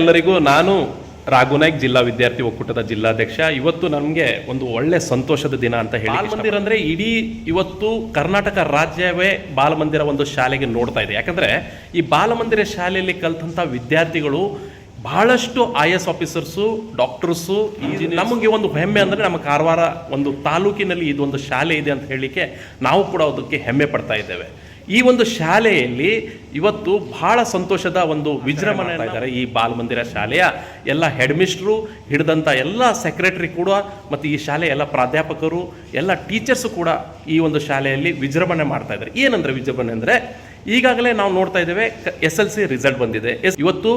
ಎಲ್ಲರಿಗೂ ನಾನು ರಾಘುನಾಯ್ಕ್ ಜಿಲ್ಲಾ ವಿದ್ಯಾರ್ಥಿ ಒಕ್ಕೂಟದ ಜಿಲ್ಲಾಧ್ಯಕ್ಷ. ಇವತ್ತು ನಮಗೆ ಒಂದು ಒಳ್ಳೆ ಸಂತೋಷದ ದಿನ ಅಂತ ಹೇಳಿ ಬಾಲಮಂದಿರ ಅಂದ್ರೆ ಇಡೀ ಇವತ್ತು ಕರ್ನಾಟಕ ರಾಜ್ಯವೇ ಬಾಲಮಂದಿರ ಒಂದು ಶಾಲೆಗೆ ನೋಡ್ತಾ ಇದೆ. ಯಾಕಂದ್ರೆ ಈ ಬಾಲಮಂದಿರ ಶಾಲೆಯಲ್ಲಿ ಕಲ್ತಂಥ ವಿದ್ಯಾರ್ಥಿಗಳು ಬಹಳಷ್ಟು ಐ ಎಸ್ ಆಫೀಸರ್ಸು ಡಾಕ್ಟರ್ಸು ನಮಗೆ ಒಂದು ಹೆಮ್ಮೆ ಅಂದರೆ ನಮ್ಮ ಕಾರವಾರ ಒಂದು ತಾಲೂಕಿನಲ್ಲಿ ಇದೊಂದು ಶಾಲೆ ಇದೆ ಅಂತ ಹೇಳಲಿಕ್ಕೆ ನಾವು ಕೂಡ ಅದಕ್ಕೆ ಹೆಮ್ಮೆ ಪಡ್ತಾ ಇದ್ದೇವೆ. ಈ ಒಂದು ಶಾಲೆಯಲ್ಲಿ ಇವತ್ತು ಬಹಳ ಸಂತೋಷದ ಒಂದು ವಿಜೃಂಭಣೆ ಇದ್ದಾರೆ ಈ ಬಾಲಮಂದಿರ ಶಾಲೆಯ ಎಲ್ಲ ಹೆಡ್ ಮಿಸ್ಟ್ರು ಹಿಡಿದಂಥ ಎಲ್ಲ ಸೆಕ್ರೆಟರಿ ಕೂಡ, ಮತ್ತು ಈ ಶಾಲೆಯ ಎಲ್ಲ ಪ್ರಾಧ್ಯಾಪಕರು, ಎಲ್ಲ ಟೀಚರ್ಸು ಕೂಡ ಈ ಒಂದು ಶಾಲೆಯಲ್ಲಿ ವಿಜೃಂಭಣೆ ಮಾಡ್ತಾ ಇದ್ದಾರೆ. ಏನಂದರೆ ವಿಜೃಂಭಣೆ ಅಂದರೆ ಈಗಾಗಲೇ ನಾವು ನೋಡ್ತಾ ಇದ್ದೇವೆ ಎಸ್ ಎಲ್ ಸಿ ರಿಸಲ್ಟ್ ಬಂದಿದೆ ಇವತ್ತು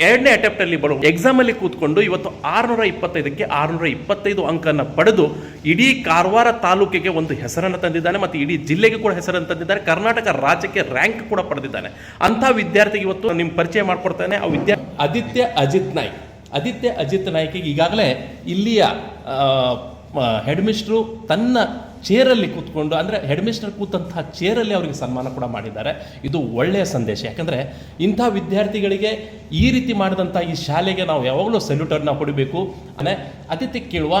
ಎರಡನೇ ಅಟೆಂಪ್ಟಲ್ಲಿ ಎಕ್ಸಾಮಲ್ಲಿ ಎಕ್ಸಾಮ್ ಅಲ್ಲಿ ಕೂತ್ಕೊಂಡು ಇವತ್ತು ಆರುನೂರ ಇಪ್ಪತ್ತೈದಕ್ಕೆ ಆರುನೂರ ಇಪ್ಪತ್ತೈದು ಅಂಕನ ಪಡೆದು ಇಡೀ ಕಾರವಾರ ತಾಲೂಕಿಗೆ ಒಂದು ಹೆಸರನ್ನು ತಂದಿದ್ದಾನೆ ಮತ್ತು ಇಡೀ ಜಿಲ್ಲೆಗೆ ಕೂಡ ಹೆಸರನ್ನು ತಂದಿದ್ದಾನೆ ಕರ್ನಾಟಕ ರಾಜ್ಯಕ್ಕೆ ರ್ಯಾಂಕ್ ಕೂಡ ಪಡೆದಿದ್ದಾನೆ. ಅಂಥ ವಿದ್ಯಾರ್ಥಿಗೆ ಇವತ್ತು ನಿಮ್ಮ ಪರಿಚಯ ಮಾಡಿಕೊಡ್ತಾನೆ. ಆ ವಿದ್ಯಾರ್ಥಿ ಆದಿತ್ಯ ಅಜಿತ್ ನಾಯ್ಕ್. ಆದಿತ್ಯ ಅಜಿತ್ ನಾಯ್ಕಿಗೆ ಈಗಾಗಲೇ ಇಲ್ಲಿಯ ಹೆಡ್ಮಿಸ್ಟ್ರು ತನ್ನ ಚೇರಲ್ಲಿ ಕೂತ್ಕೊಂಡು, ಅಂದರೆ ಹೆಡ್ ಮಿಸ್ಟರ್ ಕೂತಂತಹ ಚೇರಲ್ಲಿ ಅವರಿಗೆ ಸನ್ಮಾನ ಕೂಡ ಮಾಡಿದ್ದಾರೆ. ಇದು ಒಳ್ಳೆಯ ಸಂದೇಶ. ಯಾಕಂದರೆ ಇಂಥ ವಿದ್ಯಾರ್ಥಿಗಳಿಗೆ ಈ ರೀತಿ ಮಾಡಿದಂಥ ಈ ಶಾಲೆಗೆ ನಾವು ಯಾವಾಗಲೂ ಸೆಲ್ಯೂಟರ್ನ ಕೊಡಬೇಕು. ಅಂದರೆ ಅತಿಥಿ ಕೇಳುವ,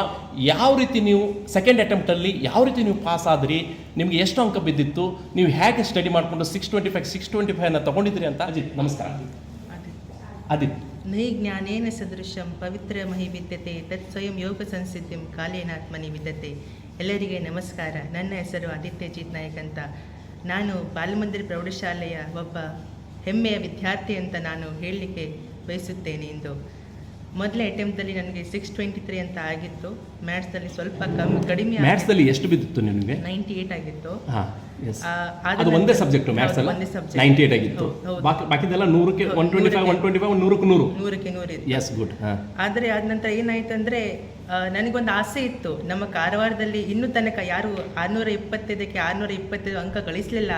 ಯಾವ ರೀತಿ ನೀವು ಸೆಕೆಂಡ್ ಅಟೆಂಪ್ಟಲ್ಲಿ ಯಾವ ರೀತಿ ನೀವು ಪಾಸ್ ಆದ್ರಿ, ನಿಮಗೆ ಎಷ್ಟು ಅಂಕ ಬಿದ್ದಿತ್ತು, ನೀವು ಹೇಗೆ ಸ್ಟಡಿ ಮಾಡಿಕೊಂಡು six twenty five six twenty ಫೈವ್ನ ತೊಗೊಂಡಿದ್ರಿ ಅಂತ ಅಜಿತ್, ನಮಸ್ಕಾರ. ಅಜಿತ್ ನೈ ಜ್ಞಾನೇನ ಸದೃಶಂ ಪವಿತ್ರಮಹಿ ವಿದ್ಯತೆ ತತ್ ಸ್ವಯಂ ಯೋಗ ಸಂಸಿದ್ಧಿಂ ಕಾಲೇನಾತ್ಮನಿ ವಿದ್ಯತೆ. ಎಲ್ಲರಿಗೆ ನಮಸ್ಕಾರ. ನನ್ನ ಹೆಸರು ಆದಿತ್ಯ ಜಿತ್ ನಾಯಕ್ ಅಂತ. ನಾನು ಬಾಲಮಂದಿರ ಪ್ರೌಢಶಾಲೆಯ ಒಬ್ಬ ಹೆಮ್ಮೆಯ ವಿದ್ಯಾರ್ಥಿ ಅಂತ ನಾನು ಹೇಳಲಿಕ್ಕೆ ಬಯಸುತ್ತೇನೆ ಇಂದು. ಮೊದಲೇ ಅಟೆಂಪ್ಟಲ್ಲಿ ನನಗೆ ಸಿಕ್ಸ್ ಟ್ವೆಂಟಿ ತ್ರೀ ಅಂತ ಆಗಿತ್ತು. ಮ್ಯಾಥ್ಸಲ್ಲಿ ಸ್ವಲ್ಪ ಕಮ್ಮಿ ಕಡಿಮೆ ಮ್ಯಾಥ್ಸಲ್ಲಿ ಎಷ್ಟು ಬಿದ್ದಿತ್ತು ನಿಮಗೆ? ನೈಂಟಿ ಏಯ್ಟ್ ಆಗಿತ್ತು ಅದು ಒಂದೇ ಸಬ್ಜೆಕ್ಟ್ ಮ್ಯಾಥ್ಸ್ ಅಲ್ಲ. ನೈಂಟಿ ಏಟ್ ಆಗಿತ್ತು. ಬಾಕಿದೆಲ್ಲ ನೂರಕ್ಕೆ one twenty five one twenty five ನೂರಕ್ಕೆ ನೂರು. ನೂರಕ್ಕೆ ನೂರಿತ್ತು ಎಸ್ ಗುಡ್ ಆದರೆ ಆದ ನಂತರ ಏನಾಯ್ತು ಅಂದರೆ ನನಗೊಂದು ಆಸೆ ಇತ್ತು. ನಮ್ಮ ಕಾರವಾರದಲ್ಲಿ ಇನ್ನೂ ತನಕ ಯಾರು ಆರುನೂರ ಇಪ್ಪತ್ತೈದಕ್ಕೆ ಆರುನೂರ ಇಪ್ಪತ್ತೈದು ಅಂಕ ಗಳಿಸಲಿಲ್ಲ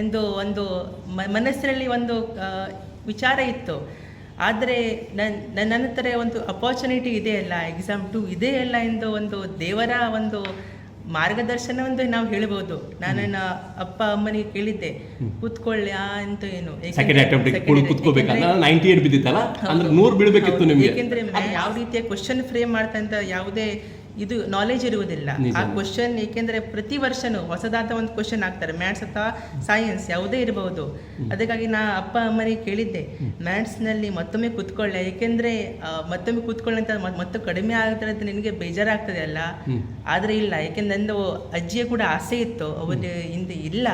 ಎಂದು ಒಂದು ಮನಸ್ಸಿನಲ್ಲಿ ಒಂದು ವಿಚಾರ ಇತ್ತು. ಆದರೆ ನನ್ನ ನನ್ನ ಹತ್ರ ಒಂದು ಅಪಾರ್ಚುನಿಟಿ ಇದೆಯಲ್ಲ ಎಕ್ಸಾಮ್ ಟು ಇದೆಯಲ್ಲ ಎಂದು ಒಂದು ದೇವರ ಒಂದು ಮಾರ್ಗದರ್ಶನ ಒಂದು ನಾವು ಹೇಳ್ಬೋದು. ನಾನು ನನ್ನ ಅಪ್ಪ ಅಮ್ಮನಿಗೆ ಕೇಳಿದ್ದೆ. ಕೂತ್ಕೊಳ್ಳಿ ಆ ಅಂತ ಏನು. ಯಾಕೆಂದ್ರೆ- ಯಾವ ರೀತಿಯ ಕ್ವಶನ್ ಫ್ರೇಮ್ ಮಾಡ್ತಂತ ಯಾವುದೇ ಇದು ನಾಲೆಜ್ ಇರುವುದಿಲ್ಲ. ಆ ಕ್ವಶನ್ ಏಕೆಂದ್ರೆ ಪ್ರತಿ ವರ್ಷನೂ ಹೊಸದಾದ ಒಂದು ಕ್ವಶನ್ ಹಾಕ್ತಾರೆ ಮ್ಯಾಥ್ಸ್ ಅಥವಾ ಸೈನ್ಸ್ ಯಾವುದೇ ಇರಬಹುದು ಅದಕ್ಕಾಗಿ ನಾ ಅಪ್ಪ ಅಮ್ಮನಿಗೆ ಕೇಳಿದ್ದೆ. ಮ್ಯಾಥ್ಸ್ನಲ್ಲಿ ಮತ್ತೊಮ್ಮೆ ಕೂತ್ಕೊಳ್ಳೆ. ಏಕೆಂದ್ರೆ ಮತ್ತೊಮ್ಮೆ ಕೂತ್ಕೊಳ್ಳಿ ಅಂತ ಮತ್- ಮತ್ತು ಕಡಿಮೆ ಆಗ್ತಾರೆ ಅಂತ ನಿನಗೆ ಬೇಜಾರಾಗ್ತದೆ ಅಲ್ಲ? ಆದ್ರೆ ಇಲ್ಲ. ಯಾಕೆಂದ್ರೆ ನಂದು ಅಜ್ಜಿಯ ಕೂಡ ಆಸೆ ಇತ್ತು. ಅವಳು ಹಿಂದೆ ಇಲ್ಲ.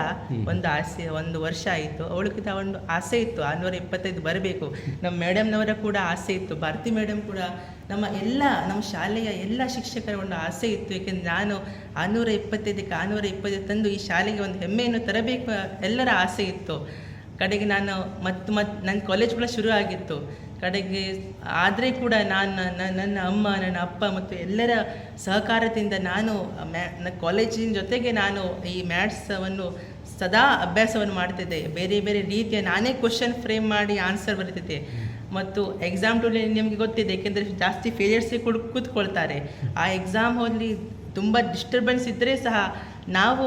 ಒಂದು ಆಸೆ ಒಂದು ವರ್ಷ ಆಯಿತು. ಅವಳಿಗೆ ಒಂದು ಆಸೆ ಇತ್ತು. ಆರುನೂರ ಇಪ್ಪತ್ತೈದು ಬರಬೇಕು. ನಮ್ಮ ಮೇಡಮ್ನವರ ಕೂಡ ಆಸೆ ಇತ್ತು. ಭಾರತಿ ಮೇಡಮ್ ಕೂಡ ನಮ್ಮ ಎಲ್ಲ, ನಮ್ಮ ಶಾಲೆಯ ಎಲ್ಲ ಶಿಕ್ಷಕರ ಒಂದು ಆಸೆ ಇತ್ತು. ಏಕೆಂದರೆ ನಾನು ಆರುನೂರ ಇಪ್ಪತ್ತೈದಕ್ಕೆ ಆರುನೂರ ಇಪ್ಪತ್ತೈದು ತಂದು ಈ ಶಾಲೆಗೆ ಒಂದು ಹೆಮ್ಮೆಯನ್ನು ತರಬೇಕು ಎಲ್ಲರ ಆಸೆ ಇತ್ತು. ಕಡೆಗೆ ನಾನು ಮತ್ತು ಮತ್ತು ನನ್ನ ಕಾಲೇಜ್ ಕೂಡ ಶುರು ಆಗಿತ್ತು. ಕಡೆಗೆ ಆದರೆ ಕೂಡ ನಾನು, ನನ್ನ ಅಮ್ಮ, ನನ್ನ ಅಪ್ಪ ಮತ್ತು ಎಲ್ಲರ ಸಹಕಾರದಿಂದ ನಾನು ಮ್ಯಾ ನನ್ನ ಕಾಲೇಜಿನ ಜೊತೆಗೆ ನಾನು ಈ ಮ್ಯಾಥ್ಸವನ್ನು ಸದಾ ಅಭ್ಯಾಸವನ್ನು ಮಾಡ್ತಿದ್ದೆ. ಬೇರೆ ಬೇರೆ ರೀತಿಯ ನಾನೇ ಕ್ವಶನ್ ಫ್ರೇಮ್ ಮಾಡಿ ಆನ್ಸರ್ ಬರೀತಿದ್ದೆ. ಮತ್ತು ಎಕ್ಸಾಮ್ ಟೂಲಿ ನಿಮಗೆ ಗೊತ್ತಿದೆ, ಏಕೆಂದರೆ ಜಾಸ್ತಿ ಫೇಲಿಯರ್ಸ್ ಕೂಡ, ಕೂತ್ಕೊಳ್ತಾರೆ. ಆ ಎಕ್ಸಾಮ್ ಹೋದಲ್ಲಿ ತುಂಬ ಡಿಸ್ಟರ್ಬೆನ್ಸ್ ಇದ್ದರೆ ಸಹ ನಾವು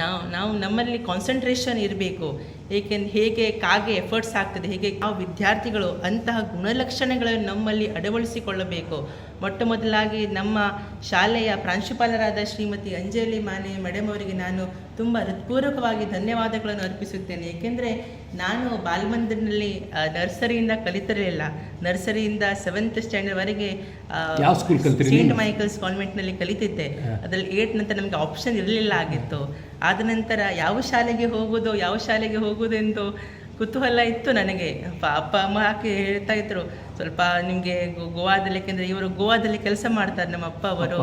ನಾವು ನಾವು ನಮ್ಮಲ್ಲಿ ಕಾನ್ಸಂಟ್ರೇಷನ್ ಇರಬೇಕು. ಏಕೆಂದ್ರೆ ಹೇಗೆ ಕಾಗೆ ಎಫರ್ಟ್ಸ್ ಆಗ್ತದೆ, ಹೇಗೆ ನಾವು ವಿದ್ಯಾರ್ಥಿಗಳು ಅಂತಹ ಗುಣಲಕ್ಷಣಗಳನ್ನು ನಮ್ಮಲ್ಲಿ ಅಳವಡಿಸಿಕೊಳ್ಳಬೇಕು. ಮೊಟ್ಟ ಮೊದಲಾಗಿ ನಮ್ಮ ಶಾಲೆಯ ಪ್ರಾಂಶುಪಾಲರಾದ ಶ್ರೀಮತಿ ಅಂಜಲಿ ಮಾನೆ ಮೇಡಮ್ ಅವರಿಗೆ ನಾನು ತುಂಬ ಹೃತ್ಪೂರ್ವಕವಾಗಿ ಧನ್ಯವಾದಗಳನ್ನು ಅರ್ಪಿಸುತ್ತೇನೆ. ಏಕೆಂದರೆ ನಾನು ಬಾಲ್ಮಂದಿರ್ನಲ್ಲಿ ನರ್ಸರಿಯಿಂದ ಕಲಿತಿರಲಿಲ್ಲ. ನರ್ಸರಿಯಿಂದ ಸೆವೆಂತ್ ಸ್ಟ್ಯಾಂಡರ್ಡ್ವರೆಗೆ? ಸೇಂಟ್ ಮೈಕಲ್ಸ್ ಕಾನ್ವೆಂಟ್ನಲ್ಲಿ ಕಲಿತಿದ್ದೆ. ಅದರಲ್ಲಿ ಏಟ್ ನಂತರ ನಮಗೆ ಆಪ್ಷನ್ ಇರಲಿಲ್ಲ ಆಗಿತ್ತು. ಆದ ನಂತರ ಯಾವ ಶಾಲೆಗೆ ಹೋಗೋದು ಯಾವ ಶಾಲೆಗೆ ಹೋಗೋದು ಎಂದು ಕುತೂಹಲ ಇತ್ತು ನನಗೆ. ಅಪ್ಪ ಅಪ್ಪ ಅಮ್ಮ ಹಾಕಿ ಹೇಳ್ತಾ ಇದ್ರು? ಸ್ವಲ್ಪ ನಿಮಗೆ ಗೋವಾದಲ್ಲಿ ಯಾಕೆಂದರೆ ಇವರು ಗೋವಾದಲ್ಲಿ ಕೆಲಸ ಮಾಡ್ತಾರೆ ನಮ್ಮ ಅಪ್ಪ ಅವರು.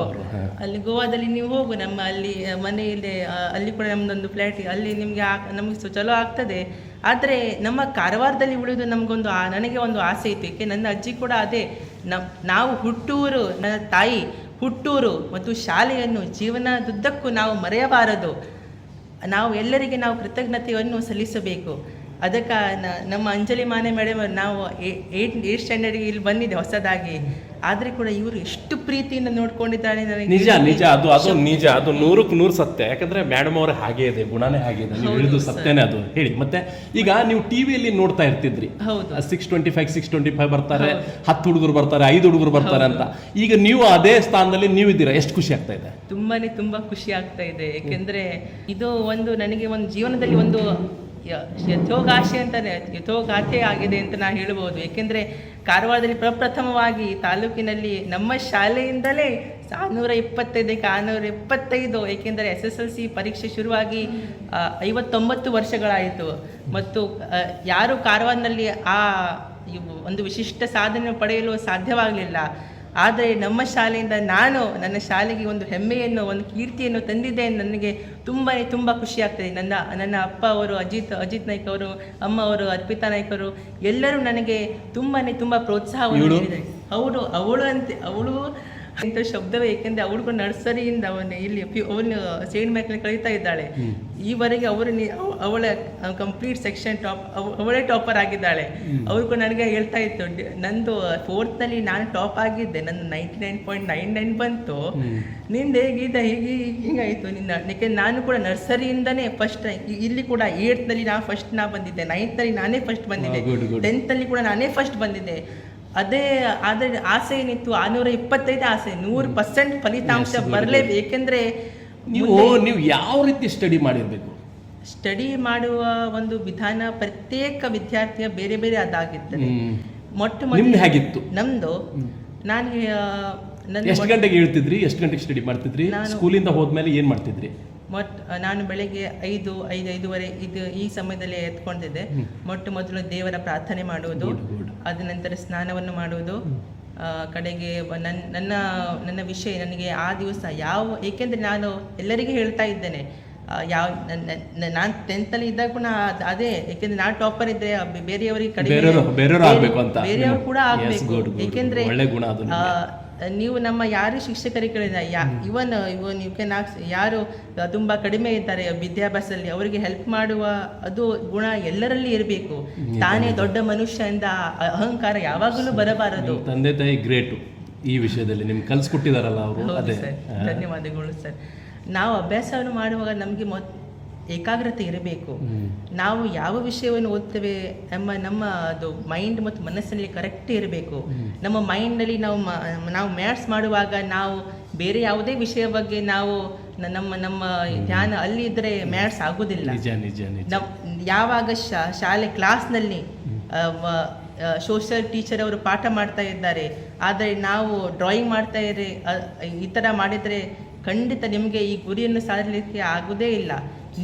ಅಲ್ಲಿ ಗೋವಾದಲ್ಲಿ ನೀವು ಹೋಗು ನಮ್ಮ ಅಲ್ಲಿ ಮನೆಯಲ್ಲಿ ಅಲ್ಲಿ ಕೂಡ ನಮ್ಮದೊಂದು ಫ್ಲ್ಯಾಟ್ ಅಲ್ಲಿ ನಿಮಗೆ ನಮಗೆ ಚಲೋ ಆಗ್ತದೆ. ಆದರೆ ನಮ್ಮ ಕಾರವಾರದಲ್ಲಿ ಉಳಿದು ನಮಗೊಂದು ನನಗೆ ಒಂದು ಆಸೆ ಇತ್ತು. ಏಕೆ ನನ್ನ ಅಜ್ಜಿ ಕೂಡ ಅದೇ. ನಮ್ ನಾವು ಹುಟ್ಟೂರು ನನ್ನ ತಾಯಿ ಹುಟ್ಟೂರು ಮತ್ತು ಶಾಲೆಯನ್ನು ಜೀವನದುದ್ದಕ್ಕೂ ನಾವು ಮರೆಯಬಾರದು. ನಾವು ಎಲ್ಲರಿಗೆ ನಾವು ಕೃತಜ್ಞತೆಯನ್ನು ಸಲ್ಲಿಸಬೇಕು. ಅದಕ್ಕೆ ನಮ್ಮ ಅಂಜಲಿ ಮಾನೆ ಮೇಡಮ್ ನಾವು ಏಟ್ ಏಟ್ ಸ್ಟ್ಯಾಂಡರ್ಡ್ಗೆ ಇಲ್ಲಿ ಬಂದಿದೆ ಹೊಸದಾಗಿ. ಆದ್ರೆ ಕೂಡ ಇವರು ಎಷ್ಟು ಪ್ರೀತಿಯಿಂದ ನೋಡ್ಕೊಂಡಿದ್ದಾಳೆ ನನಗೆ ನಿಜ ನಿಜ ಅದು ಅದು ನಿಜ ಅದು ನೂರಕ್ಕೆ ನೂರು ಸತ್ಯ. ಯಾಕಂದ್ರೆ ಮೇಡಮ್ ಅವ್ರ ಹಾಗೆ ಇದೆ ಗುಣನೇ ಹಾಗೆ ಇದೆ ನೀವು ಹೇಳಿದ್ದು ಸತ್ಯನೇ ಅದು. ಹೇಳಿ ಮತ್ತೆ ಈಗ ನೀವು ಟಿವಿಯಲ್ಲಿ ನೋಡ್ತಾ ಇರ್ತಿದ್ರಿ. ಹೌದು. Six twenty five six twenty five ಬರ್ತಾರೆ. ಹತ್ತು ಹುಡುಗರು ಬರ್ತಾರೆ ಐದು ಹುಡುಗರು ಬರ್ತಾರೆ ಅಂತ. ಈಗ ನೀವು ಅದೇ ಸ್ಥಾನದಲ್ಲಿ ನೀವು ಇದ್ದೀರಾ ಎಷ್ಟು ಖುಷಿ ಆಗ್ತಾ ಇದೆ? ತುಂಬಾನೇ ತುಂಬಾ ಖುಷಿ ಆಗ್ತಾ ಇದೆ. ಯಾಕೆಂದ್ರೆ ಇದು ಒಂದು ನನಗೆ ಒಂದು ಜೀವನದಲ್ಲಿ ಒಂದು ಯಥೋಗಾಶೆ ಅಂತಾನೆ ಯಥೋಗಾಥೆ ಆಗಿದೆ ಅಂತ ನಾ ಹೇಳ್ಬೋದು. ಏಕೆಂದರೆ ಕಾರವಾರದಲ್ಲಿ ಪ್ರಪ್ರಥಮವಾಗಿ ತಾಲೂಕಿನಲ್ಲಿ ನಮ್ಮ ಶಾಲೆಯಿಂದಲೇ ಆರುನೂರ ಇಪ್ಪತ್ತೈದಕ್ಕೆ ಆರುನೂರ ಇಪ್ಪತ್ತೈದು ಏಕೆಂದರೆ ಎಸ್ ಎಸ್ ಎಲ್ ಸಿ ಪರೀಕ್ಷೆ ಶುರುವಾಗಿ ಐವತ್ತೊಂಬತ್ತು ವರ್ಷಗಳಾಯಿತು. ಮತ್ತು ಯಾರು ಕಾರವಾರದಲ್ಲಿ ಆ ಒಂದು ವಿಶಿಷ್ಟ ಸಾಧನೆ ಪಡೆಯಲು ಸಾಧ್ಯವಾಗಲಿಲ್ಲ. ಆದರೆ ನಮ್ಮ ಶಾಲೆಯಿಂದ ನಾನು ನನ್ನ ಶಾಲೆಗೆ ಒಂದು ಹೆಮ್ಮೆಯನ್ನು ಒಂದು ಕೀರ್ತಿಯನ್ನು ತಂದಿದೆ ನನಗೆ ತುಂಬಾ ತುಂಬ ಖುಷಿ ಆಗ್ತದೆ ನನ್ನ ನನ್ನ ಅಪ್ಪ ಅವರು ಅಜಿತ್ ಅಜಿತ್ ನಾಯ್ಕ್ ಅವರು ಅಮ್ಮ ಅವರು ಅರ್ಪಿತಾ ನಾಯ್ಕ್ ಅವರು ಎಲ್ಲರೂ ನನಗೆ ತುಂಬಾ ತುಂಬ ಪ್ರೋತ್ಸಾಹವನ್ನು? ನೀಡಿದ್ದಾರೆ ಅವಳು ಅವಳು ಅಂತ ಅವಳು ಇಂಥ ಶಬ್ದವೇ ಏಕೆಂದರೆ ಅವ್ರಿಗೂ ನರ್ಸರಿಯಿಂದ ಅವನು ಇಲ್ಲಿ ಅವನು ಸೇಂಟ್ ಕಳಿತಾ ಕಳೀತಾ ಇದ್ದಾಳೆ. ಈವರೆಗೆ ಅವರು ಅವಳ ಕಂಪ್ಲೀಟ್ ಸೆಕ್ಷನ್ ಟಾಪ್ ಅವಳೇ ಟಾಪರ್ ಆಗಿದ್ದಾಳೆ. ಅವ್ರಿಗೂ ಕೂಡ ನನಗೆ ಹೇಳ್ತಾ ಇತ್ತು ನಂದು ಫೋರ್ತ್ನಲ್ಲಿ ನಾನು ಟಾಪ್ ಆಗಿದ್ದೆ ನನ್ನ ninety nine point nine nine ಬಂತು ನಿಂದು ಹೇಗಿದೆ ಹೀಗೆ ಹಿಂಗಾಯಿತು ನಿನ್ನ ಯಾಕೆಂದ್ರೆ ನಾನು ಕೂಡ ನರ್ಸರಿಯಿಂದನೇ ಫಸ್ಟ್ ಇಲ್ಲಿ ಕೂಡ ಏಟ್ನಲ್ಲಿ ನಾ ಫಸ್ಟ್ ನಾ ಬಂದಿದ್ದೆ ನೈನ್ತ್ನಲ್ಲಿ ನಾನೇ ಫಸ್ಟ್ ಬಂದಿದ್ದೆ. ಟೆಂತಲ್ಲಿ ಕೂಡ ನಾನೇ ಫಸ್ಟ್ ಬಂದಿದ್ದೆ. ಅದೇ ಆದರೆ ಆಸೆ ಏನಿತ್ತು? ಆರ್ನೂರ ಇಪ್ಪತ್ತೈದು ಆಸೆ ನೂರು ಪರ್ಸೆಂಟ್ ಫಲಿತಾಂಶ ಬರಲೇಬೇಕೆಂದ್ರೆ ನೀವು ನೀವು ಯಾವ ರೀತಿ ಸ್ಟಡಿ ಮಾಡಿರಬೇಕು? ಸ್ಟಡಿ ಮಾಡುವ ಒಂದು ವಿಧಾನ ಪ್ರತ್ಯೇಕ ವಿದ್ಯಾರ್ಥಿಯ ಬೇರೆ ಬೇರೆ ಅದಾಗಿರ್ತದೆ. ಮೊಟ್ಟ ಮೊದಲು ಹೇಗಿತ್ತು? ನಮ್ದು ನಾನು ಎಷ್ಟು ಗಂಟೆಗೆ ಹೇಳ್ತಿದ್ರಿ? ಎಷ್ಟು ಗಂಟೆಗೆ ಸ್ಟಡಿ ಮಾಡ್ತಿದ್ರಿ? ನಾನು- ಸ್ಕೂಲಿಂದ ಹೋದ್ಮೇಲೆ ಏನ್ ಮಾಡ್ತಿದ್ರಿ? ಮೊಟ್ ನಾನು ಬೆಳಗ್ಗೆ ಐದು ಐದು ಐದೂವರೆ ಇದು ಈ ಸಮಯದಲ್ಲಿ ಎತ್ಕೊಂಡಿದ್ದೆ. ಮೊಟ್ಟ ಮೊದಲು ದೇವರ ಪ್ರಾರ್ಥನೆ ಮಾಡುವುದು. ಅದ ನಂತರ ಸ್ನಾನವನ್ನು ಮಾಡುವುದು ಕಡೆಗೆ ನನ್ನ ನನ್ನ ನನ್ನ ವಿಷಯ ನನಗೆ ಆ ದಿವಸ ಯಾವ ಏಕೆಂದರೆ ನಾನು ಎಲ್ಲರಿಗೂ ಹೇಳ್ತಾ ಇದ್ದೇನೆ ಯಾವ ನಾನು ಟೆಂತಲ್ಲಿ ಇದ್ದಾಗ ಕೂಡ ಅದೇ ಏಕೆಂದ್ರೆ ನಾನು ಟಾಪರ್ ಇದ್ರೆ ಬೇರೆಯವರಿಗೆ ಕಡೆ ಬೇರೆಯವರು- ಕೂಡ ಆಗಬೇಕು. ಏಕೆಂದ್ರೆ ನೀವು ನಮ್ಮ ಯಾರು ಶಿಕ್ಷಕರಿಗಳಿಂದ ಯಾ ಇವನ್ ಇವನ್ ಯು ಕೆನ್ ಆಕ್ಸ್ ಯಾರು ತುಂಬ ಕಡಿಮೆ ಇದ್ದಾರೆ ವಿದ್ಯಾಭ್ಯಾಸದಲ್ಲಿ ಅವರಿಗೆ ಹೆಲ್ಪ್ ಮಾಡುವ ಅದು ಗುಣ ಎಲ್ಲರಲ್ಲಿ ಇರಬೇಕು. ತಾನೇ ದೊಡ್ಡ ಮನುಷ್ಯ ಎಂದ ಅಹಂಕಾರ ಯಾವಾಗಲೂ ಬರಬಾರದು. ತಂದೆ ತಾಯಿ ಗ್ರೇಟು ಈ ವಿಷಯದಲ್ಲಿ ನಿಮ್ಗೆ ಕಲ್ಸ್ಕೊಟ್ಟಿದಾರಲ್ಲ ಅವರು ಸರ್. ಧನ್ಯವಾದಗಳು ಸರ್. ನಾವು ಅಭ್ಯಾಸವನ್ನು ಮಾಡುವಾಗ ನಮಗೆ ಏಕಾಗ್ರತೆ ಇರಬೇಕು. ನಾವು ಯಾವ ವಿಷಯವನ್ನು ಓದ್ತೇವೆ ನಮ್ಮ ನಮ್ಮ ಅದು ಮೈಂಡ್ ಮತ್ತು ಮನಸ್ಸಿನಲ್ಲಿ ಕರೆಕ್ಟ್ ಇರಬೇಕು. ನಮ್ಮ ಮೈಂಡ್ನಲ್ಲಿ ನಾವು ನಾವು ಮ್ಯಾಥ್ಸ್ ಮಾಡುವಾಗ ನಾವು ಬೇರೆ ಯಾವುದೇ ವಿಷಯ ಬಗ್ಗೆ ನಾವು ನಮ್ಮ ನಮ್ಮ ಧ್ಯಾನ ಅಲ್ಲಿ ಇದ್ರೆ ಮ್ಯಾಥ್ಸ್ ಆಗೋದಿಲ್ಲ. ಯಾವಾಗ ಶಾಲೆ ಕ್ಲಾಸ್ನಲ್ಲಿ ಸೋಷಿಯಲ್ ಟೀಚರ್ ಅವರು ಪಾಠ ಮಾಡ್ತಾ ಇದ್ದಾರೆ. ಆದರೆ ನಾವು ಡ್ರಾಯಿಂಗ್ ಮಾಡ್ತಾ ಇದ್ರೆ ಈ ಥರ ಮಾಡಿದರೆ ಖಂಡಿತ ನಿಮಗೆ ಈ ಗುರಿಯನ್ನು ಸಾಧಲಿಕ್ಕೆ ಆಗೋದೇ ಇಲ್ಲ.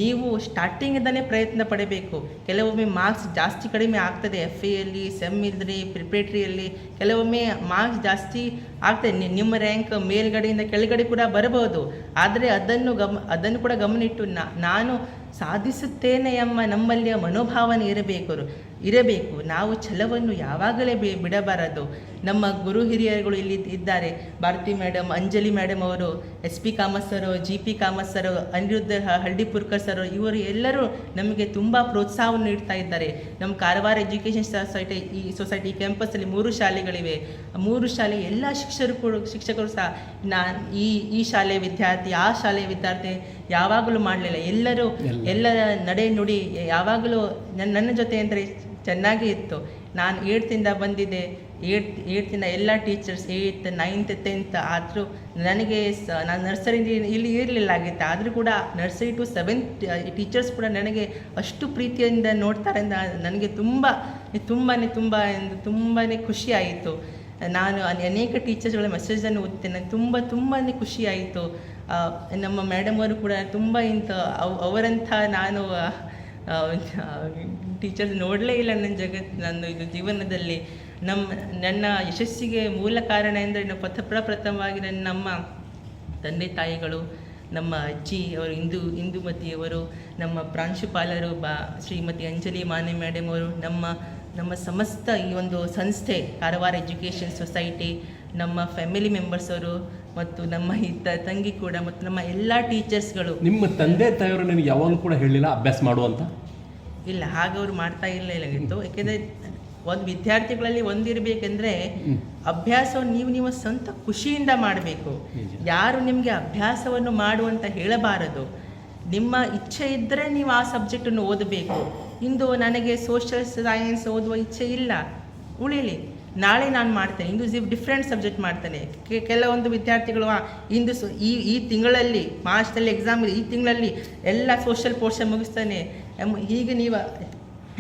ನೀವು ಸ್ಟಾರ್ಟಿಂಗಿಂದಲೇ ಪ್ರಯತ್ನ ಪಡಬೇಕು. ಕೆಲವೊಮ್ಮೆ ಮಾರ್ಕ್ಸ್ ಜಾಸ್ತಿ ಕಡಿಮೆ ಆಗ್ತದೆ ಎಫ್ ಎಲ್ಲಿ ಸೆಮ್ ಇದ್ರಿ ಪ್ರಿಪ್ರೇಟ್ರಿಯಲ್ಲಿ ಕೆಲವೊಮ್ಮೆ ಮಾರ್ಕ್ಸ್ ಜಾಸ್ತಿ ಆಗ್ತದೆ. ನಿಮ್ಮ ರ್ಯಾಂಕ್ ಮೇಲ್ಗಡೆಯಿಂದ ಕೆಳಗಡೆ ಕೂಡ ಬರಬಹುದು. ಆದರೆ ಅದನ್ನು ಗಮ, ಅದನ್ನು ಕೂಡ ಗಮನಿಟ್ಟು ನಾನು ಸಾಧಿಸುತ್ತೇನೆ ಎಂಬ ನಮ್ಮಲ್ಲಿಯ ಮನೋಭಾವನೆ ಇರಬೇಕು ಇರಬೇಕು. ನಾವು ಛಲವನ್ನು ಯಾವಾಗಲೇ ಬಿ ಬಿಡಬಾರದು. ನಮ್ಮ ಗುರು ಹಿರಿಯರುಗಳು ಇಲ್ಲಿ ಇದ್ದಾರೆ. ಭಾರತಿ ಮೇಡಮ್ ಅಂಜಲಿ ಮೇಡಮ್ ಅವರು, S P Kamath sir, G P Kamath sir, Aniruddha Hallipurkar sir, ಇವರು ಎಲ್ಲರೂ ನಮಗೆ ತುಂಬ ಪ್ರೋತ್ಸಾಹವನ್ನು ನೀಡ್ತಾ ಇದ್ದಾರೆ. ನಮ್ಮ ಕಾರವಾರ ಎಜುಕೇಷನ್ ಸೊಸೈಟಿ ಈ ಸೊಸೈಟಿ ಕ್ಯಾಂಪಸ್ಸಲ್ಲಿ ಮೂರು ಶಾಲೆಗಳಿವೆ. ಮೂರು ಶಾಲೆ ಎಲ್ಲ ಶಿಕ್ಷಕರು ಶಿಕ್ಷಕರು ಸಹ ನಾನು ಈ ಈ ಶಾಲೆಯ ವಿದ್ಯಾರ್ಥಿ, ಆ ಶಾಲೆಯ ವಿದ್ಯಾರ್ಥಿ ಯಾವಾಗಲೂ ಮಾಡಲಿಲ್ಲ. ಎಲ್ಲರೂ ಎಲ್ಲ. ನಡೆ ನುಡಿ ಯಾವಾಗಲೂ ನನ್ನ ನನ್ನ ಜೊತೆ ಅಂದರೆ ಚೆನ್ನಾಗಿ ಇತ್ತು. ನಾನು ಏಟ್ತಿಂದ ಬಂದಿದ್ದೆ. ಏಟ್ ಏಟ್ತಿಂದ ಎಲ್ಲ ಟೀಚರ್ಸ್ ಏಯ್ತ್ ನೈನ್ತ್ ಟೆಂತ್ ಆದರೂ ನನಗೆ ಸ ನಾನು ನರ್ಸರಿ ಇಲ್ಲಿ ಇರಲಿಲ್ಲ ಆಗಿತ್ತು. ಆದರೂ ಕೂಡ ನರ್ಸರಿ ಟು ಸೆವೆಂತ್ ಟೀಚರ್ಸ್ ಕೂಡ ನನಗೆ ಅಷ್ಟು ಪ್ರೀತಿಯಿಂದ ನೋಡ್ತಾರೆ ಅಂತ ನನಗೆ ತುಂಬ ತುಂಬಾ ತುಂಬ ಎಂದು ತುಂಬಾ ಖುಷಿಯಾಯಿತು ನಾನು ಅನೆ- ಅನೇಕ ಟೀಚರ್ಸ್ಗಳ ಮೆಸೇಜನ್ನು ಓದ್ತೇನೆ. ತುಂಬ ತುಂಬಾ ಖುಷಿಯಾಯಿತು ನಮ್ಮ ಮೇಡಮ್ ಅವರು ಕೂಡ ತುಂಬ ಇಂಥ ಅವ್, ಅವರಂಥ ನಾನು ಟೀಚರ್ಸ್ ನೋಡಲೇ ಇಲ್ಲ ನನ್ನ ಜಗತ್ ನನ್ನ ಇದು ಜೀವನದಲ್ಲಿ. ನಮ್ಮ ನನ್ನ ಯಶಸ್ಸಿಗೆ ಮೂಲ ಕಾರಣ ಎಂದರೆ ನಾವು ಪ್ರಥ, ಪ್ರಪ್ರಥಮವಾಗಿ ನನ್ನ ನಮ್ಮ ತಂದೆ ತಾಯಿಗಳು, ನಮ್ಮ ಅಜ್ಜಿ, ಅವರು ಇಂದು, ಇಂದುಮತಿಯವರು, ನಮ್ಮ ಪ್ರಾಂಶುಪಾಲರು, ಬಾ, ಶ್ರೀಮತಿ ಅಂಜಲಿ ಮಾನೆ ಮೇಡಮ್ ಅವರು, ನಮ್ಮ ನಮ್ಮ ಸಮಸ್ತ ಈ ಒಂದು ಸಂಸ್ಥೆ, ಕಾರವಾರ ಎಜುಕೇಷನ್ ಸೊಸೈಟಿ ನಮ್ಮ ಫ್ಯಾಮಿಲಿ ಮೆಂಬರ್ಸ್ ಅವರು ಮತ್ತು ನಮ್ಮ ಇದ್ದ ತಂಗಿ ಕೂಡ ಮತ್ತು ನಮ್ಮ ಎಲ್ಲ ಟೀಚರ್ಸ್ಗಳು. ನಿಮ್ಮ ತಂದೆ ತಾಯಿಯವರು ನಿಮ್ಗೆ ಯಾವಾಗಲೂ ಕೂಡ ಹೇಳಿಲ್ಲ ಅಭ್ಯಾಸ ಮಾಡುವಂತ ಇಲ್ಲ ಹಾಗೆ ಅವ್ರು ಮಾಡ್ತಾ ಇಲ್ಲ ಇತ್ತು. ಯಾಕೆಂದರೆ ಒಂದು ವಿದ್ಯಾರ್ಥಿಗಳಲ್ಲಿ ಒಂದಿರಬೇಕೆಂದ್ರೆ ಅಭ್ಯಾಸವನ್ನು ನೀವು ನಿಮ್ಮ ಸ್ವಂತ ಖುಷಿಯಿಂದ ಮಾಡಬೇಕು. ಯಾರು ನಿಮಗೆ ಅಭ್ಯಾಸವನ್ನು ಮಾಡುವಂತ ಹೇಳಬಾರದು. ನಿಮ್ಮ ಇಚ್ಛೆ ಇದ್ದರೆ ನೀವು ಆ ಸಬ್ಜೆಕ್ಟನ್ನು ಓದಬೇಕು. ಇಂದು ನನಗೆ ಸೋಷಿಯಲ್ ಸೈನ್ಸ್ ಓದುವ ಇಚ್ಛೆ ಇಲ್ಲ. ಉಳಿಲಿ. ನಾಳೆ ನಾನು ಮಾಡ್ತೇನೆ. ಇಂದು ಜಿ ಡಿಫ್ರೆಂಟ್ ಸಬ್ಜೆಕ್ಟ್ ಮಾಡ್ತಾನೆ. ಕೆಲವೊಂದು ವಿದ್ಯಾರ್ಥಿಗಳು ಹಿಂದೂ ಇಂದು ಈ ಈ ತಿಂಗಳಲ್ಲಿ ಮಾರ್ಚ್ನಲ್ಲಿ ಎಕ್ಸಾಮ್ ಈ ತಿಂಗಳಲ್ಲಿ ಎಲ್ಲ ಸೋಷಿಯಲ್ ಪೋರ್ಷನ್ ಮುಗಿಸ್ತಾನೆ. ಹೀಗೆ ನೀವು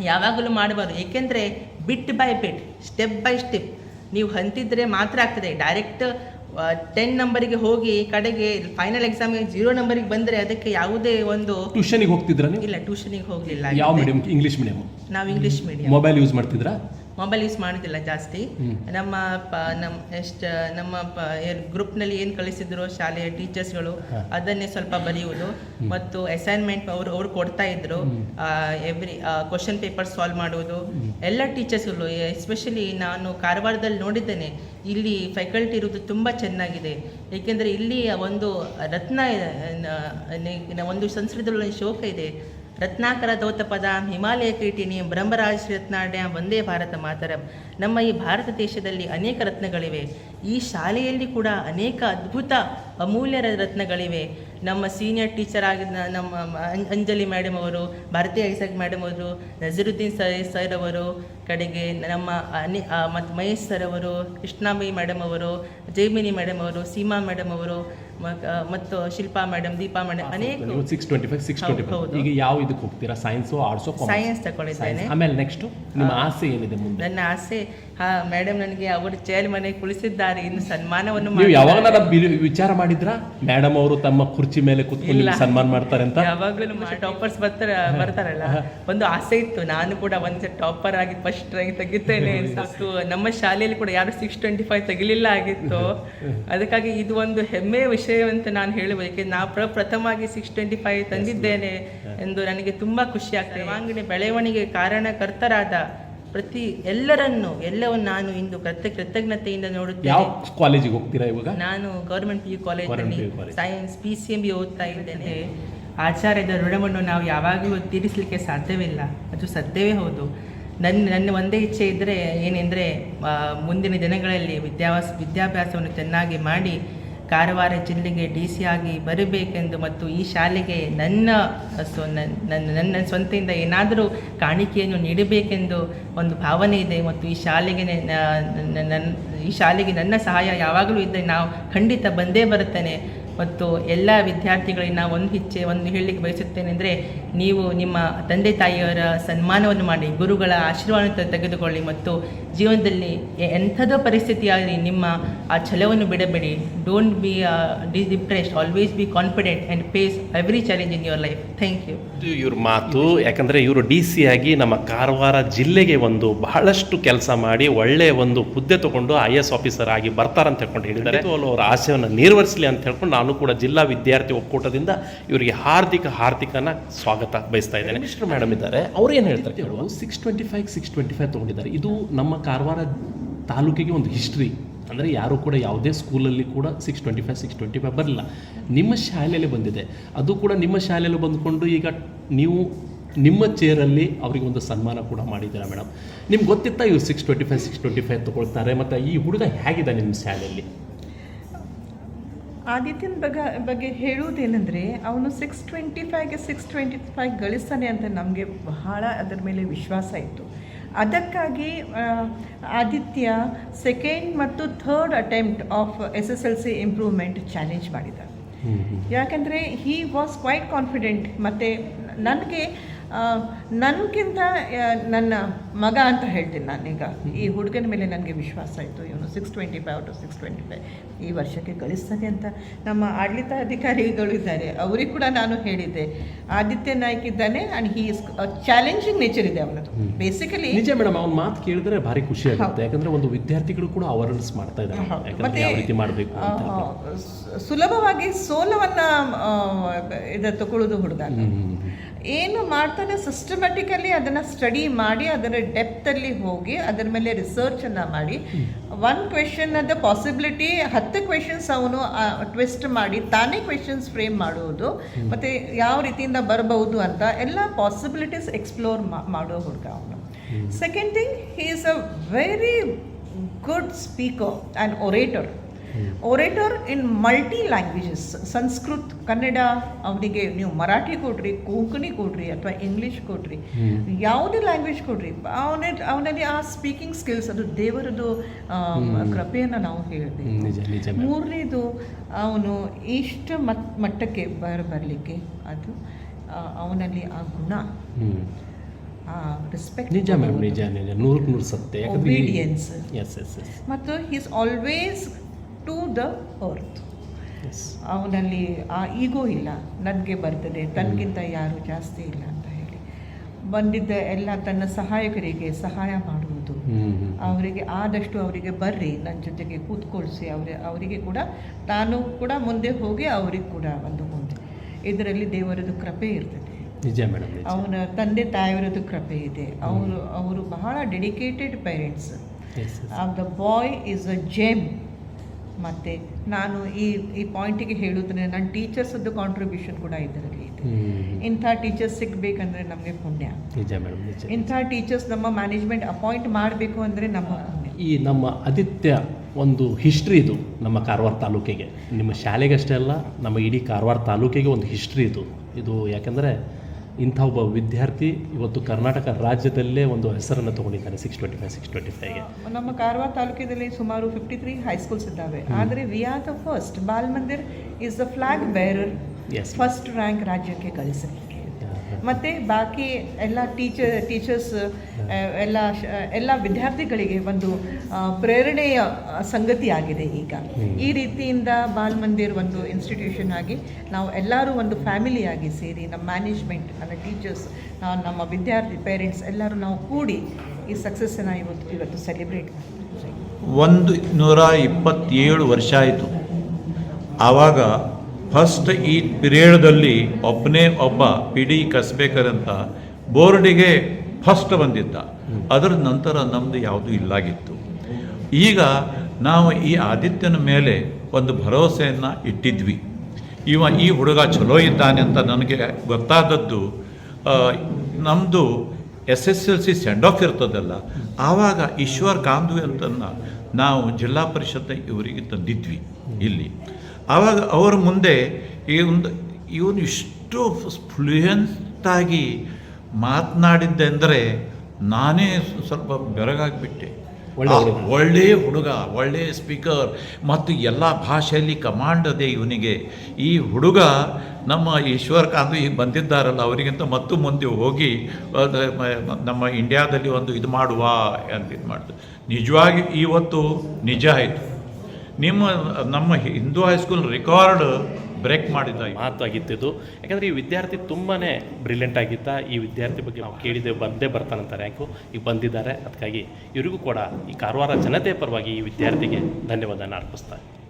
ಯಾವಾಗಲೂ ಮಾಡಬಾರ್ದು. ಏಕೆಂದರೆ bit by bit step by step ನೀವು ಹಂತಿದ್ರೆ ಮಾತ್ರ ಆಗ್ತದೆ. ಡೈರೆಕ್ಟ್ ಟೆನ್ ನಂಬರಿಗೆ ಹೋಗಿ ಕಡೆಗೆ ಫೈನಲ್ ಎಕ್ಸಾಮಿಗೆ ಜೀರೋ ನಂಬರಿಗೆ ಬಂದರೆ ಅದಕ್ಕೆ ಯಾವುದೇ ಒಂದು ಟ್ಯೂಷನಿಗೆ ಹೋಗ್ತಿದ್ರ ಇಲ್ಲ ಟ್ಯೂಷನಿಗೆ ಹೋಗಲಿಲ್ಲ. ಯಾವ ಮೀಡಿಯಂ ಇಂಗ್ಲಿಷ್ ಮೀಡಿಯಂ ನಾವು ಇಂಗ್ಲೀಷ್ ಮೀಡಿಯಂ ಮೊಬೈಲ್ ಯೂಸ್ ಮಾಡ್ತಿದ್ರಾ? ಮೊಬೈಲ್ ಯೂಸ್ ಮಾಡೋದಿಲ್ಲ ಜಾಸ್ತಿ ನಮ್ಮ ಪ ನಮ್ಮ ಎಷ್ಟು ನಮ್ಮ ಪ ಗ್ರೂಪ್ನಲ್ಲಿ ಏನು ಕಳಿಸಿದ್ರು ಶಾಲೆಯ ಟೀಚರ್ಸ್ಗಳು. ಅದನ್ನೇ ಸ್ವಲ್ಪ ಬರೆಯುವುದು. ಮತ್ತು ಅಸೈನ್ಮೆಂಟ್ ಅವರು ಅವರು ಕೊಡ್ತಾ ಇದ್ರು. ಎವ್ರಿ ಕ್ವಶನ್ ಪೇಪರ್ ಸಾಲ್ವ್ ಮಾಡುವುದು. ಎಲ್ಲ ಟೀಚರ್ಸ್ಗಳು ಎಸ್ಪೆಷಲಿ ನಾನು ಕಾರವಾರದಲ್ಲಿ ನೋಡಿದ್ದೇನೆ ಇಲ್ಲಿ ಫ್ಯಾಕಲ್ಟಿ ಇರುವುದು ತುಂಬ ಚೆನ್ನಾಗಿದೆ. ಏಕೆಂದರೆ ಇಲ್ಲಿ ಒಂದು ರತ್ನ ಇದೆ, ಒಂದು ಸಂಸ್ಕೃತದಲ್ಲಿ ಶೋಕ ಇದೆ. ರತ್ನಾಕರ ದೌತಪದ ಹಿಮಾಲಯ ಕ್ರೀಟಿನಿ ಬ್ರಹ್ಮರಾಜ ರತ್ನಾಡ್ಯ ವಂದೇ ಭಾರತ ಮಾತರಂ. ನಮ್ಮ ಈ ಭಾರತ ದೇಶದಲ್ಲಿ ಅನೇಕ ರತ್ನಗಳಿವೆ. ಈ ಶಾಲೆಯಲ್ಲಿ ಕೂಡ ಅನೇಕ ಅದ್ಭುತ ಅಮೂಲ್ಯ ರತ್ನಗಳಿವೆ. ನಮ್ಮ ಸೀನಿಯರ್ ಟೀಚರ್ ಆಗಿದ್ದ ನಮ್ಮ ಅಂಜಲಿ ಮೇಡಮ್ ಅವರು ಭಾರತಿ ಐಸಕ್ ಮೇಡಮ್ ಅವರು ನಜರುದ್ದೀನ್ ಸರ್ ಸೈರ್ ಅವರು ಕಡೆಗೆ ನಮ್ಮ ಅನಿ ಮತ್ತು ಮಹೇಶ್ ಸರ್ ಅವರು ಕೃಷ್ಣಾಮಿ ಮೇಡಮ್ ಅವರು ಜೈಮಿನಿ ಮೇಡಮ್ ಅವರು ಸೀಮಾ ಮೇಡಮ್ ಅವರು ಮತ್ತು ಶಿಲ್ಪಾ ಮೇಡಮ್ ದೀಪಾ ಮೇಡಮ್ ಅನೇಕ six twenty five six twenty five. ಈಗ ಯಾವ ಇದಕ್ಕೆ ಹೋಗ್ತೀರಾ? ಸೈನ್ಸು ಆರ್ಟ್ಸು ಸೈನ್ಸ್ ತಗೊಳಿದ್ದೇನೆ ಆಮೇಲೆ ನೆಕ್ಸ್ಟ್ ನಿಮ್ಮ ಆಸೆ ಏನಿದೆ ಮುಂದೆ? ನನ್ನ ಆಸೆ ಹಾ ಮೇಡಮ್ ನನಗೆ ಅವರು ಚೇರ್ ಮನೆ ಕುಳಿಸಿದ್ದಾರೆ. ಇನ್ನು ಸನ್ಮಾನವನ್ನು ನೀವು ಯಾವಾಗ. ವಿಚಾರ ಮಾಡಿದ್ರ? ಮೇಡಮ್ ಅವರು ತಮ್ಮ ಕುರ್ಚಿ ಮೇಲೆ ಕುತ್ಕೊಂಡು ಸನ್ಮಾನ ಮಾಡ್ತಾರೆ ಅಂತ? ಯಾವಾಗಲೂ ಟಾಪರ್ಸ್ ಬರ್ತಾರ ಬರ್ತಾರಲ್ಲ? ಒಂದು ಆಸೆ ಇತ್ತು. ನಾನು ಕೂಡ ಒಂದ್ಸೆ ಟಾಪರ್ ಆಗಿ ಫಸ್ಟ್ ರ್ಯಾಂಕ್ ತೆಗಿತೇನೆ ಸಾಕು. ನಮ್ಮ ಶಾಲೆಯಲ್ಲಿ ಕೂಡ ಯಾರು ಸಿಕ್ಸ್ ಟ್ವೆಂಟಿ ಫೈವ್ ತೆಗಿಲಿಲ್ಲ ಆಗಿತ್ತು. ಅದಕ್ಕಾಗಿ ಇದು ಒಂದು ಹೆಮ್ಮೆಯ ವಿಷಯ ಅಂತ ನಾನು ಹೇಳಬೇಕು ಯಾಕೆ ನಾ ಪ್ರ ಪ್ರಥಮವಾಗಿ ಸಿಕ್ಸ್ ಟ್ವೆಂಟಿ ಫೈವ್ ತಂದಿದ್ದೇನೆ ಎಂದು ನನಗೆ ತುಂಬಾ ಖುಷಿ ಆಗ್ತದೆ. ಸರ್ವಾಂಗೀಣ ಬೆಳವಣಿಗೆ ಕಾರಣಕರ್ತರಾದ ಪ್ರತಿ ಎಲ್ಲರನ್ನು ಎಲ್ಲವನ್ನು ನಾನು ಇಂದು ಕೃತ ಕೃತಜ್ಞತೆಯಿಂದ ಯಾವ ನೋಡುತ್ತೇನೆ ಕಾಲೇಜಿಗೆ ಹೋಗ್ತೀರಾ ಇವಾಗ? ನಾನು ಗೌರ್ಮೆಂಟ್ ಪಿ ಯು Government ಕಾಲೇಜಲ್ಲಿ college. Science P C M B ಓದ್ತಾ ಇದ್ದೇನೆ. ಆಚಾರ್ಯದ ಋಣವನ್ನು ನಾವು ಯಾವಾಗಲೂ ತೀರಿಸಲಿಕ್ಕೆ ಸಾಧ್ಯವಿಲ್ಲ. ಅದು ಸತ್ಯವೇ ಹೌದು. ನನ್ನ ನನ್ನ ಒಂದೇ ಇಚ್ಛೆ ಇದ್ದರೆ ಏನೆಂದರೆ ಮುಂದಿನ ದಿನಗಳಲ್ಲಿ ವಿದ್ಯಾಭ್ಯಾಸ ವಿದ್ಯಾಭ್ಯಾಸವನ್ನು ಚೆನ್ನಾಗಿ ಮಾಡಿ ಕಾರವಾರ ಜಿಲ್ಲೆಗೆ ಡಿ ಸಿ ಆಗಿ ಬರಬೇಕೆಂದು ಮತ್ತು ಈ ಶಾಲೆಗೆ ನನ್ನ ಸೊ ನನ್ನ ನನ್ನ ಸ್ವಂತದಿಂದ ಏನಾದರೂ ಕಾಣಿಕೆಯನ್ನು ನೀಡಬೇಕೆಂದು ಒಂದು ಭಾವನೆ ಇದೆ ಮತ್ತು ಈ ಶಾಲೆಗೆ ನನ್ನ ಈ ಶಾಲೆಗೆ ನನ್ನ ಸಹಾಯ ಯಾವಾಗಲೂ ಇದ್ದರೆ ನಾವು ಖಂಡಿತ ಬಂದೇ ಬರುತ್ತೇನೆ ಮತ್ತು ಎಲ್ಲ ವಿದ್ಯಾರ್ಥಿಗಳಿಗೆ ನಾವು ಒಂದು ಇಚ್ಛೆ, ಒಂದು ಹೇಳಲಿಕ್ಕೆ ಬಯಸುತ್ತೇನೆ. ಅಂದರೆ ನೀವು ನಿಮ್ಮ ತಂದೆ ತಾಯಿಯವರ ಸನ್ಮಾನವನ್ನು ಮಾಡಿ ಗುರುಗಳ ಆಶೀರ್ವಾದ ತೆಗೆದುಕೊಳ್ಳಿ ಮತ್ತು ಜೀವನದಲ್ಲಿ ಎಂಥದೋ ಪರಿಸ್ಥಿತಿಯಾಗಲಿ ನಿಮ್ಮ ಆ ಛಲವನ್ನು ಬಿಡಬೇಡಿ. Don't be depressed always be confident and face every challenge in your life thank you ಇವ್ರ ಮಾತು. ಯಾಕಂದರೆ ಇವರು ಡಿ ಸಿ ಆಗಿ ನಮ್ಮ ಕಾರವಾರ ಜಿಲ್ಲೆಗೆ ಒಂದು ಬಹಳಷ್ಟು ಕೆಲಸ ಮಾಡಿ ಒಳ್ಳೆಯ ಒಂದು ಹುದ್ದೆ ತಗೊಂಡು ಐ ಎಸ್ ಆಫೀಸರ್ ಆಗಿ ಬರ್ತಾರಂತ ಹೇಳ್ಕೊಂಡು ಹೇಳಿದ್ದಾರೆ. ಅವರ ಆಸೆಯನ್ನು ನಿರ್ವಹಿಸಲಿ ಅಂತ ಹೇಳ್ಕೊಂಡು ನಾನು ಕೂಡ ಜಿಲ್ಲಾ ವಿದ್ಯಾರ್ಥಿ ಒಕ್ಕೂಟದಿಂದ ಇವರಿಗೆ ಹಾರ್ದಿಕ ಹಾರ್ದಿಕನ ಸ್ವಾಗತ. ಬಯಸ್ತಾ ಇದ್ದೇನೆ. ಮಿಸ್ಟರ್ ಮೇಡಮ್ ಇದ್ದಾರೆ. ಅವ್ರು ಏನು ಹೇಳ್ತಾರೆ ಕೇಳುವ? Six twenty five six twenty five ತೊಗೊಂಡಿದ್ದಾರೆ. ಇದು ನಮ್ಮ ಕಾರವಾರ ತಾಲೂಕಿಗೆ ಒಂದು ಹಿಸ್ಟ್ರಿ ಅಂದರೆ ಯಾರು ಕೂಡ ಯಾವುದೇ ಸ್ಕೂಲಲ್ಲಿ ಕೂಡ six twenty five six twenty five ಬರಲಿಲ್ಲ. ನಿಮ್ಮ ಶಾಲೆಯಲ್ಲಿ ಬಂದಿದೆ. ಅದು ಕೂಡ ನಿಮ್ಮ ಶಾಲೆಯಲ್ಲಿ ಬಂದುಕೊಂಡು ಈಗ ನೀವು ನಿಮ್ಮ ಚೇರಲ್ಲಿ ಅವರಿಗೆ ಒಂದು ಸನ್ಮಾನ ಕೂಡ ಮಾಡಿದ್ದೀರಾ ಮೇಡಮ್ ನಿಮ್ಗೆ ಗೊತ್ತಿತ್ತಾ ಇವ್ರು six twenty five six twenty five ತೊಗೊಳ್ತಾರೆ? ಮತ್ತು ಈ ಹುಡುಗ ಹೇಗಿದೆ ನಿಮ್ಮ ಶಾಲೆಯಲ್ಲಿ? ಆದಿತ್ಯನ ಬಗ್ಗೆ ಬಗ್ಗೆ ಹೇಳುವುದೇನೆಂದರೆ ಅವನು ಸಿಕ್ಸ್ ಟ್ವೆಂಟಿ ಫೈವ್ಗೆ ಸಿಕ್ಸ್ ಟ್ವೆಂಟಿ ಫೈವ್ ಗಳಿಸ್ತಾನೆ ಅಂತ ನಮಗೆ ಬಹಳ ಅದರ ಮೇಲೆ ವಿಶ್ವಾಸ ಇತ್ತು. ಅದಕ್ಕಾಗಿ ಆದಿತ್ಯ ಸೆಕೆಂಡ್ ಮತ್ತು third attempt of S S L C improvement challenge ಮಾಡಿದ. ಯಾಕಂದರೆ ಹೀ ವಾಸ್ ಕ್ವೈಟ್ ಕಾನ್ಫಿಡೆಂಟ್ ಮತ್ತು ನನಗೆ ನನಗಿಂತ ನನ್ನ ಮಗ ಅಂತ ಹೇಳ್ತೀನಿ ನಾನೀಗ. ಈ ಹುಡುಗನ ಮೇಲೆ ನನಗೆ ವಿಶ್ವಾಸ ಆಯಿತು. ಇವನು six twenty five to six twenty five ಈ ವರ್ಷಕ್ಕೆ ಗಳಿಸ್ತಾನೆ ಅಂತ ನಮ್ಮ ಆಡಳಿತ ಅಧಿಕಾರಿಗಳು ಇದ್ದಾರೆ. ಅವ್ರಿಗೆ ಕೂಡ ನಾನು ಹೇಳಿದ್ದೆ. ಆದಿತ್ಯ ನಾಯ್ಕ್ ಇದ್ದಾನೆ and he is challenging nature ಇದೆ ಅವನದು. ಬೇಸಿಕಲಿ ನಿಜ ಮೇಡಮ್ ಅವ್ನ ಮಾತು ಕೇಳಿದ್ರೆ ಭಾರಿ ಖುಷಿ ಆಗುತ್ತೆ. ಯಾಕಂದ್ರೆ ಒಂದು ವಿದ್ಯಾರ್ಥಿಗಳು ಕೂಡ ಅವೇರ್ನೆಸ್ ಮಾಡ್ತಾ ಇದ್ದಾರೆ. ಮಾಡಬೇಕು ಸುಲಭವಾಗಿ ಸೋಲವನ್ನು ಇದು ತಗೊಳ್ಳೋದು ಹುಡುಗ. ಏನು ಮಾಡ್ತಾನೆ ಸಿಸ್ಟಮ್ಯಾಟಿಕಲಿ ಅದನ್ನು ಸ್ಟಡಿ ಮಾಡಿ ಅದರ ಡೆಪ್ತಲ್ಲಿ ಹೋಗಿ ಅದರ ಮೇಲೆ ರಿಸರ್ಚನ್ನು ಮಾಡಿ. ಒನ್ ಕ್ವೆಶನ್ನದ ಪಾಸಿಬಿಲಿಟಿ ಹತ್ತು ಕ್ವೆಶನ್ಸ್ ಅವನು ಟ್ವಿಸ್ಟ್ ಮಾಡಿ ತಾನೇ ಕ್ವೆಶನ್ಸ್ ಫ್ರೇಮ್ ಮಾಡುವುದು ಮತ್ತು ಯಾವ ರೀತಿಯಿಂದ ಬರಬಹುದು ಅಂತ ಎಲ್ಲ ಪಾಸಿಬಿಲಿಟೀಸ್ ಎಕ್ಸ್ಪ್ಲೋರ್ ಮಾಡೋ ಹುಡುಗ ಅವನು. Second thing he is a very good speaker and orator orator in multi languages Sanskrit Kannada ಅವನಿಗೆ ನೀವು ಮರಾಠಿ ಕೊಡ್ರಿ ಕೊಂಕಣಿ ಕೊಡ್ರಿ ಅಥವಾ ಇಂಗ್ಲೀಷ್ ಕೊಡ್ರಿ ಯಾವುದೇ ಲ್ಯಾಂಗ್ವೇಜ್ ಕೊಡ್ರಿ ಅವನ ಅವನಲ್ಲಿ ಆ ಸ್ಪೀಕಿಂಗ್ ಸ್ಕಿಲ್ಸ್ ಅದು ದೇವರದು ಕೃಪೆಯನ್ನು ನಾವು ಹೇಳಬೇಕು. ನಿಜ ಮೂರನೇದು ಅವನು ಇಷ್ಟ ಮಟ್ಟಕ್ಕೆ ಬರ ಬರಲಿಕ್ಕೆ ಅದು ಅವನಲ್ಲಿ ಆ ಗುಣ ಹ್ಮ್. ಆ ರೆಸ್ಪೆಕ್ಟ್ ನಿಜ ಮ್ಯಾಮ್ ನಿಜ ನಿಜ. ನೂರಕ್ಕೆ ನೂರು ಸತ್ಯ. ಮತ್ತು is always to the earth ಅವನಲ್ಲಿ ಆ ಈಗೋ ಇಲ್ಲ ನನಗೆ ಬರ್ತದೆ ತನಗಿಂತ ಯಾರು ಜಾಸ್ತಿ ಇಲ್ಲ ಅಂತ ಹೇಳಿ. ಬಂದಿದ್ದ ಎಲ್ಲ ತನ್ನ ಸಹಾಯಕರಿಗೆ ಸಹಾಯ ಮಾಡುವುದು. ಅವರಿಗೆ ಆದಷ್ಟು ಅವರಿಗೆ ಬರ್ರಿ ನನ್ನ ಜೊತೆಗೆ ಕೂತ್ಕೊಳ್ಸಿ ಅವ್ರ ಅವರಿಗೆ ಕೂಡ ತಾನು ಕೂಡ ಮುಂದೆ ಹೋಗಿ ಅವ್ರಿಗೆ ಕೂಡ ಒಂದು ಮುಂದೆ. ಇದರಲ್ಲಿ ದೇವರದು ಕೃಪೆ ಇರ್ತದೆ. ನಿಜ ಮೇಡಮ್ ಅವನ ತಂದೆ ತಾಯಿಯವರದ್ದು ಕೃಪೆ ಇದೆ. ಅವರು ಅವರು ಬಹಳ dedicated parents of the boy is a gem ಮತ್ತು ನಾನು ಈ ಈ ಪಾಯಿಂಟಿಗೆ ಹೇಳುದ್ರೆ ನನ್ನ ಟೀಚರ್ಸದ್ದು ಕಾಂಟ್ರಿಬ್ಯೂಷನ್ ಕೂಡ ಇದರಲ್ಲಿ ಇದೆ. ಇಂಥ ಟೀಚರ್ಸ್ ಸಿಗ್ಬೇಕಂದ್ರೆ ನಮಗೆ ಪುಣ್ಯ. ಇಂಥ ಟೀಚರ್ಸ್ ನಮ್ಮ ಮ್ಯಾನೇಜ್ಮೆಂಟ್ ಅಪಾಯಿಂಟ್ ಮಾಡಬೇಕು ಅಂದ್ರೆ ನಮ್ಮ ಈ ನಮ್ಮ ಆದಿತ್ಯ ಒಂದು ಹಿಸ್ಟ್ರಿ ಇದು ನಮ್ಮ ಕಾರವಾರ ತಾಲೂಕಿಗೆ. ನಿಮ್ಮ ಶಾಲೆಗಷ್ಟೇ ಅಲ್ಲ ನಮ್ಮ ಇಡೀ ಕಾರವಾರ ತಾಲೂಕಿಗೆ ಒಂದು ಹಿಸ್ಟ್ರಿ ಇದು. ಇದು ಯಾಕಂದರೆ ಇಂಥ ಒಬ್ಬ ವಿದ್ಯಾರ್ಥಿ ಇವತ್ತು ಕರ್ನಾಟಕ ರಾಜ್ಯದಲ್ಲೇ ಒಂದು ಹೆಸರನ್ನು ತಗೊಂಡಿದ್ದಾರೆ six twenty five six twenty ಫೈವ್ಗೆ ನಮ್ಮ ಕಾರವಾರ ತಾಲೂಕಿನಲ್ಲಿ ಸುಮಾರು ಫಿಫ್ಟಿ ತ್ರೀ ಹೈಸ್ಕೂಲ್ಸ್ ಇದ್ದಾವೆ. ಆದರೆ we are the first Bal Mandir is the flag bearer first rank ರಾಜ್ಯಕ್ಕೆ ಗಳಿಸಲಿಕ್ಕೆ ಮತ್ತು ಬಾಕಿ ಎಲ್ಲ ಟೀಚರ್ ಟೀಚರ್ಸ್ ಎಲ್ಲ ಎಲ್ಲ ವಿದ್ಯಾರ್ಥಿಗಳಿಗೆ ಒಂದು ಪ್ರೇರಣೆಯ ಸಂಗತಿಯಾಗಿದೆ ಸಂಗತಿ ಆಗಿದೆ ಈಗ. ಈ ರೀತಿಯಿಂದ ಬಾಲ್ ಮಂದಿರ್ ಒಂದು ಇನ್ಸ್ಟಿಟ್ಯೂಷನ್ ಆಗಿ ನಾವು ಎಲ್ಲರೂ ಒಂದು ಫ್ಯಾಮಿಲಿಯಾಗಿ ಸೇರಿ ನಮ್ಮ ಮ್ಯಾನೇಜ್ಮೆಂಟ್ ನನ್ನ ಟೀಚರ್ಸ್ ನಮ್ಮ ವಿದ್ಯಾರ್ಥಿ ಪೇರೆಂಟ್ಸ್ ಎಲ್ಲರೂ ನಾವು ಕೂಡಿ ಈ ಸಕ್ಸಸ್ಸನ್ನು ಇವತ್ತು ಇವತ್ತು ಸೆಲೆಬ್ರೇಟ್ ಮಾಡ್ತೀವಿ. ಒಂದು ನೂರ ಇಪ್ಪತ್ತೇಳು ವರ್ಷ ಆಯಿತು. ಆವಾಗ ಫಸ್ಟ್ ಈ ಪಿರಿಯಡ್ದಲ್ಲಿ ಒಬ್ಬನೇ ಒಬ್ಬ ಪಿ ಡಿ ಅಂತ ಬೋರ್ಡಿಗೆ ಫಸ್ಟ್ ಬಂದಿದ್ದ ಅದರ ನಂತರ ನಮ್ಮದು ಯಾವುದೂ ಇಲ್ಲಾಗಿತ್ತು ಈಗ ನಾವು ಈ ಆದಿತ್ಯನ ಮೇಲೆ ಒಂದು ಭರವಸೆಯನ್ನು ಇಟ್ಟಿದ್ವಿ ಇವ ಈ ಹುಡುಗ ಚಲೋ ಇದ್ದಾನೆ ಅಂತ ನನಗೆ ಗೊತ್ತಾದದ್ದು ನಮ್ಮದು S S L C send off ಇರ್ತದಲ್ಲ ಆವಾಗ ಈಶ್ವರ್ ಕಾಂದ್ವಿ ಅಂತನ್ನ ನಾವು ಜಿಲ್ಲಾ ಪರಿಷತ್ ಇವರಿಗೆ ತಂದಿದ್ವಿ ಇಲ್ಲಿ ಆವಾಗ ಅವರ ಮುಂದೆ ಈ ಒಂದು ಇವನು ಇಷ್ಟು ಫ್ಲೂಯೆಂಟಾಗಿ ಮಾತನಾಡಿದ್ದೆಂದರೆ ನಾನೇ ಸ್ವಲ್ಪ ಬೆರಗಾಗಿಬಿಟ್ಟೆ. ಒಳ್ಳೆಯ ಹುಡುಗ. ಒಳ್ಳೆಯ ಸ್ಪೀಕರ್ ಮತ್ತು ಎಲ್ಲ ಭಾಷೆಯಲ್ಲಿ ಕಮಾಂಡ್ ಅದೇ ಇವನಿಗೆ. ಈ ಹುಡುಗ ನಮ್ಮ ಈಶ್ವರ್ ಕಾಂತ್ ಈಗ ಬಂದಿದ್ದಾರಲ್ಲ ಅವರಿಗಿಂತ ಮತ್ತು ಮುಂದೆ ಹೋಗಿ ನಮ್ಮ ಇಂಡಿಯಾದಲ್ಲಿ ಒಂದು ಇದು ಮಾಡುವ ಅಂತ ಇದು ಮಾಡಿದ್ರು ನಿಜವಾಗಿ ಇವತ್ತು ನಿಜ ಆಯಿತು. ನಿಮ್ಮ, ನಮ್ಮ ಹಿಂದೂ ಹೈಸ್ಕೂಲ್ ರೆಕಾರ್ಡ್ ಬ್ರೇಕ್ ಮಾಡಿದ ಮಾತಾಗಿತ್ತಿದ್ದು ಯಾಕಂದರೆ ಈ ವಿದ್ಯಾರ್ಥಿ ತುಂಬಾ ಬ್ರಿಲಿಯಂಟ್ ಆಗಿದ್ದ. ಈ ವಿದ್ಯಾರ್ಥಿ ಬಗ್ಗೆ ನಾವು ಕೇಳಿದೆ, ಬಂದೇ ಬರ್ತಾನಂತಾರೆ ರ್ಯಾಂಕು ಈಗ ಬಂದಿದ್ದಾರೆ. ಅದಕ್ಕಾಗಿ ಇವರಿಗೂ ಕೂಡ ಈ ಕಾರವಾರ ಜನತೆ ಪರವಾಗಿ ಈ ವಿದ್ಯಾರ್ಥಿಗೆ ಧನ್ಯವಾದನ ಅರ್ಪಿಸ್ತಾರೆ